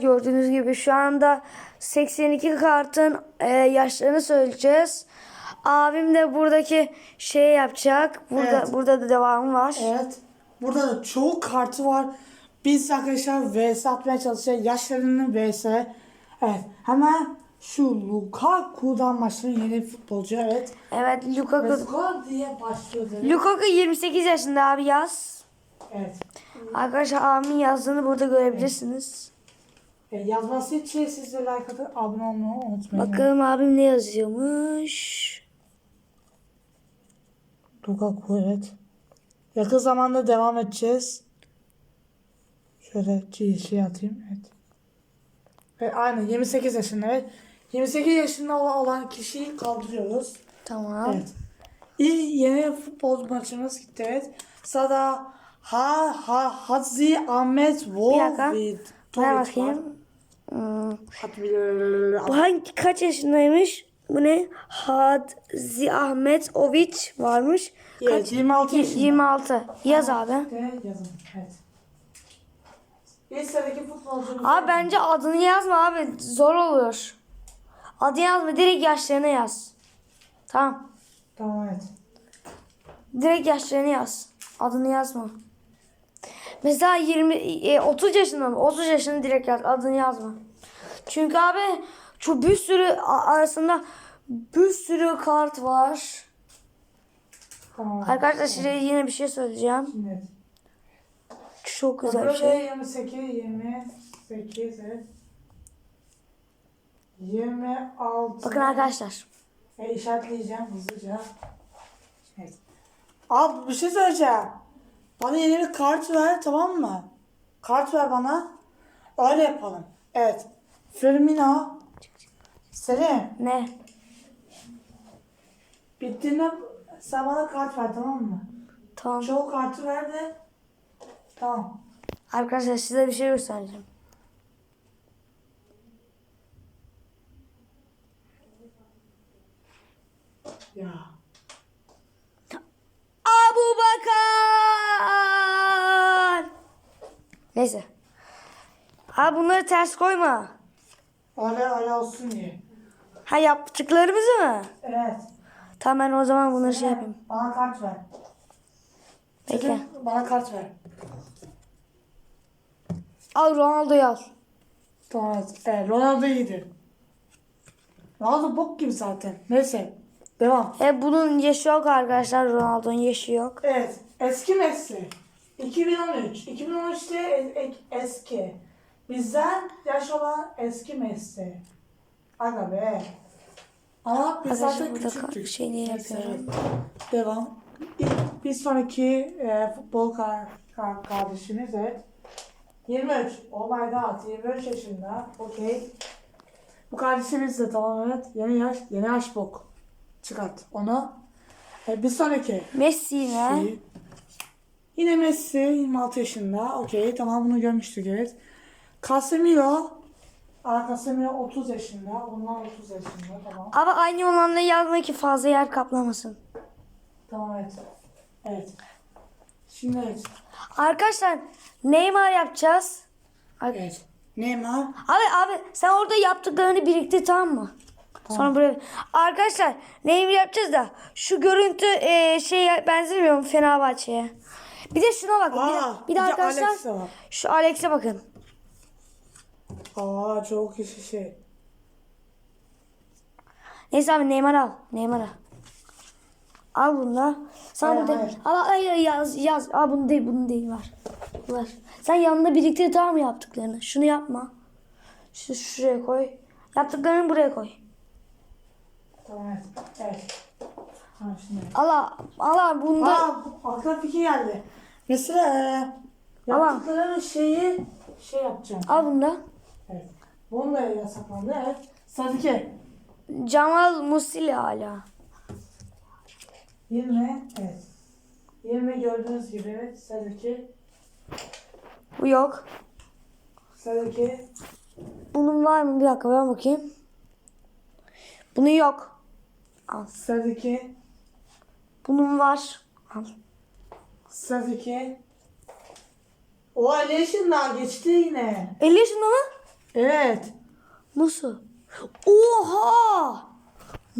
Gördüğünüz gibi şu anda 82 kartın e, yaşlarını söyleyeceğiz. Abim de buradaki şey yapacak. Burada Evet. burada da devamı var. Evet. Burada da çoğu kartı var. Biz arkadaşlar VS atmaya çalışacağız. Yaşlarının VS. Evet. Hemen şu Lukaku'dan başlayan yeni futbolcu. Evet. Evet Lukaku. Lukaku diye başlıyor. direkt. Lukaku 28 yaşında abi yaz. Evet. Arkadaşlar abimin yazdığını burada görebilirsiniz. E, yazması için siz de like atıp abone olmayı unutmayın. Bakalım abim ne yazıyormuş. Lukaku evet. Yakın zamanda devam edeceğiz. Şöyle şey atayım. Evet. Evet aynen 28 yaşında evet. 28 yaşında olan, kişiyi kaldırıyoruz. Tamam. Evet. İyi yeni futbol maçımız gitti evet. Sada Ha Ha Hazi Ahmet Bir Vol dakika. ve Ver bakayım. Bu hangi kaç yaşındaymış? Bu ne? Hadzi Ahmetoviç varmış. Evet, 26 yaşında. 26. Yaz abi. De yazın. Evet. Futbolcumuz. Abi bence adını yazma abi. Zor olur. Adı yazma. Direkt yaşlarını yaz. Tamam. Tamam evet. Direkt yaşlarını yaz. Adını yazma. Mesela 20 e, 30 yaşında mı? 30 yaşını direkt yaz. Adını yazma. Çünkü abi şu bir sürü arasında bir sürü kart var. Tamam. Arkadaşlar size yine bir şey söyleyeceğim. Evet. Çok güzel bir şey. 28, 28, evet. 26. Bakın arkadaşlar. E, işaretleyeceğim hızlıca. Evet. Abi bir şey söyleyeceğim. Bana yeni bir kart ver tamam mı? Kart ver bana. Öyle yapalım. Evet. Firmino. Selim. Ne? Bittiğinde sen bana kart ver tamam mı? Tamam. Çoğu kartı ver de. Tamam. Arkadaşlar size bir şey göstereceğim. Ya. Abu Bakar. Neyse. Ha bunları ters koyma. Öyle öyle olsun diye. Ha yaptıklarımızı mı? Evet. Tamam ben o zaman bunları şey yapayım. Bana kart ver. Bekle. Selim, Bana kart ver. Al Ronaldo'yu al. Tamam evet. evet Ronaldo iyiydi. Ronaldo bok gibi zaten. Neyse. Devam. E bunun yaşı yok arkadaşlar. Ronaldo'nun yaşı yok. Evet. Eski Messi. 2013. 2013'te e- e- eski. Bizden yaş olan eski Messi. Aga be. Ama biz burada küçüktük. şeyini Neyse, yapıyorum. Devam. İlk- Bir sonraki e, futbol kar, kar- kardeşimiz evet. 23. Oh my god. 23 yaşında. Okey. Bu kardeşimiz de tamam evet. Yeni yaş. Yeni yaş bok. Çıkart onu. E, bir sonraki. Messi yine. İyi. Yine Messi 26 yaşında. Okey tamam bunu görmüştük evet. Casemiro. Aa, Casemiro 30 yaşında. Onlar 30 yaşında tamam. Ama aynı olanları yazma ki fazla yer kaplamasın. Tamam evet. Evet. Şimdi evet. Arkadaşlar Neymar yapacağız. Evet. Neymar. Abi abi sen orada yaptıklarını biriktir tamam mı? Sonra buraya. Arkadaşlar Neymar yapacağız da şu görüntü e, şeye benzemiyor mu Fenerbahçe'ye? Bir de şuna bakın. bir de, Aa, bir de bir de arkadaşlar Alex de var. şu Alex'e bakın. Aa çok kişi şey. Neyse abi Neymar al. Neymar al. Al bunu da. Sana Hayır, bunu hayır. Al, hayır yaz yaz. Al bunu değil bunu değil var. Var. Sen yanında biriktir tamam mı yaptıklarını? Şunu yapma. Şu şuraya koy. Yaptıklarını buraya koy. Tamam evet. Tamam şimdi. Allah Allah bunda Aa aklıma fikir geldi. Mesela e, Tamam. yaptıkları şeyi şey yapacağım. al bunu da. Evet. Bunu da yasaklandı evet. Sıradaki. Cemal Musili hala. 20 evet. 20 gördüğünüz gibi evet. Sıradaki. Bu yok. Sıradaki. Bunun var mı? Bir dakika ben bakayım. Bunun yok. Al. Sıradaki. Bunun var. Al. Sıradaki. O 50 yaşından geçti yine. 50 yaşında mı? Evet. Nasıl? Oha!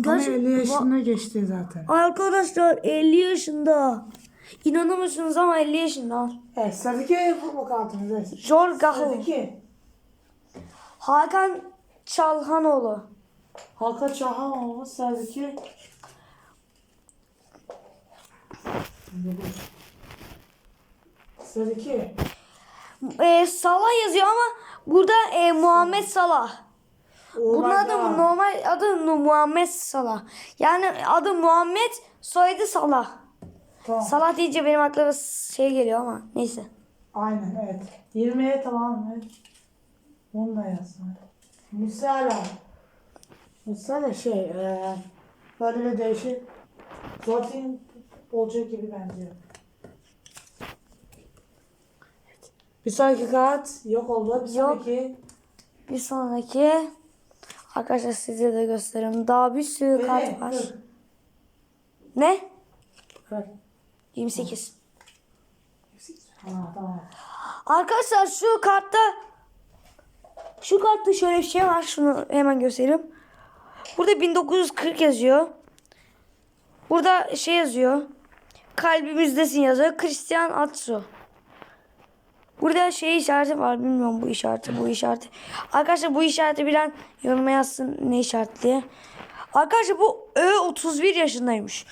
Ama Gerçek- 50 yaşına geçti zaten. Arkadaşlar 50 yaşında. İnanamıyorsunuz ama 50 yaşında. Evet sıradaki futbol kartımız. Evet. Jor Gahıl. Sıradaki. Hakan Çalhanoğlu. Halka Çahanoğlu sıradaki. Sıradaki. Ee, Salah yazıyor ama burada e, Muhammed Salah. Bunun adı Olayda. normal adı Muhammed Salah. Yani adı Muhammed soyadı Salah. Tamam. Salah deyince benim aklıma şey geliyor ama neyse. Aynen evet. 20'ye tamam mı? Bunu da yazsın. Musala. Musala şey eee böyle değişik Zotin bolca gibi benziyor. Bir sonraki kart yok oldu. Bir Yok. sonraki Bir sonraki arkadaşlar size de göstereyim. Daha bir sürü kart var. Kırk. Ne? Kırk. 28. Ha tamam. Arkadaşlar şu kartta şu kartta şöyle bir şey var. Şunu hemen göstereyim. Burada 1940 yazıyor. Burada şey yazıyor. Kalbimizdesin yazıyor. Christian Atsu. Burada şey işareti var. Bilmiyorum bu işareti, bu işareti. Arkadaşlar bu işareti bilen yoruma yazsın ne işareti diye. Arkadaşlar bu Ö 31 yaşındaymış.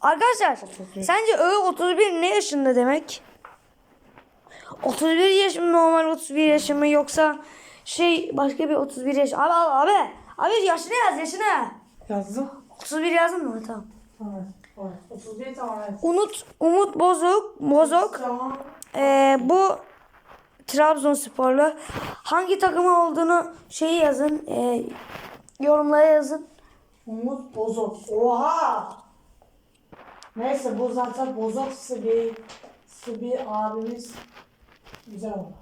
Arkadaşlar sence Ö 31 ne yaşında demek? 31 yaş mı normal 31 yaş mı yoksa şey başka bir 31 yaş. Abi abi abi. Abi yaşını yaz yaşını. Yazdım. 31 yazdın mı? Tamam. Evet. evet. 31 tamam evet. Umut Umut Bozok Bozok Tamam. Ee, bu Trabzonsporlu. Hangi takımı olduğunu şeyi yazın. ee, yorumlara yazın. Umut Bozok. Oha! Neyse bu zaten Bozok bir bir abimiz güzel oldu.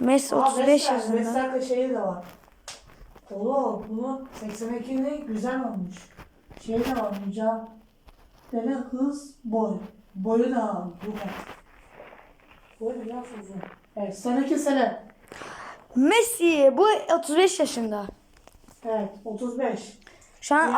Messi Aa, 35 Vestel- yaşında. Vestel'de şeyi de var. Oğlum bunu 82'de güzel olmuş. Şey de var mücadele hız boy. Boyu da var. Bu kadar. Boyu biraz uzun. Evet seneki sene. Messi bu 35 yaşında. Evet 35. Şu an